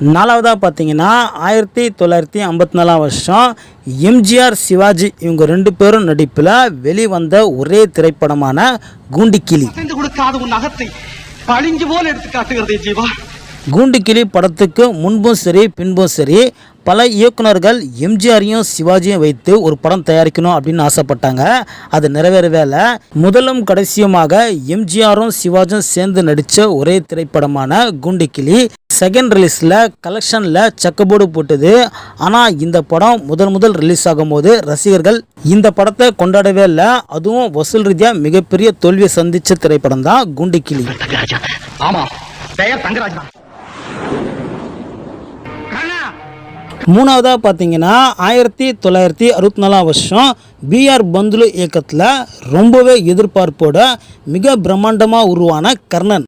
நாலாவதாக பார்த்தீங்கன்னா ஆயிரத்தி தொள்ளாயிரத்தி ஐம்பத்தி நாலாம் வருஷம் எம்ஜிஆர் சிவாஜி இவங்க ரெண்டு பேரும் நடிப்பில் வெளிவந்த ஒரே திரைப்படமான கூண்டிக்கிளி. அசைந்து கொடுக்காத உன் அகத்தை பளிங்கு போல் எடுத்து காட்டுகிறதே ஜீவா. கூண்டுக்கிளி படத்துக்கு முன்பும் சரி பின்பும் சரி பல இயக்குனர்கள் எம்ஜிஆரையும் சிவாஜியும் வைத்து ஒரு படம் தயாரிக்கணும் அப்படின்னு ஆசைப்பட்டாங்க. அது நிறைவேறவே இல்லை முதலும் கடைசியுமாக எம்ஜிஆரும் சிவாஜியும் சேர்ந்து நடித்த ஒரே திரைப்படமான கூண்டுக்கிளி. செகண்ட் ரிலீஸில் கலெக்ஷனில் சக்கபோர்டு போட்டது. ஆனால் இந்த படம் முதல் முதல் ரிலீஸ் ஆகும்போது ரசிகர்கள் இந்த படத்தை கொண்டாடவே இல்லை. அதுவும் வசூல் ரீதியாக மிகப்பெரிய தோல்வியை சந்தித்த திரைப்படம் தான் தான். கண்ணா! மூணாவதாக பார்த்தீங்கன்னா ஆயிரத்தி தொள்ளாயிரத்தி அறுபத்தி நாலாம் வருஷம் பிஆர் பந்துலு இயக்கத்தில் ரொம்பவே எதிர்பார்ப்போட மிக பிரம்மாண்டமாக உருவான கர்ணன்.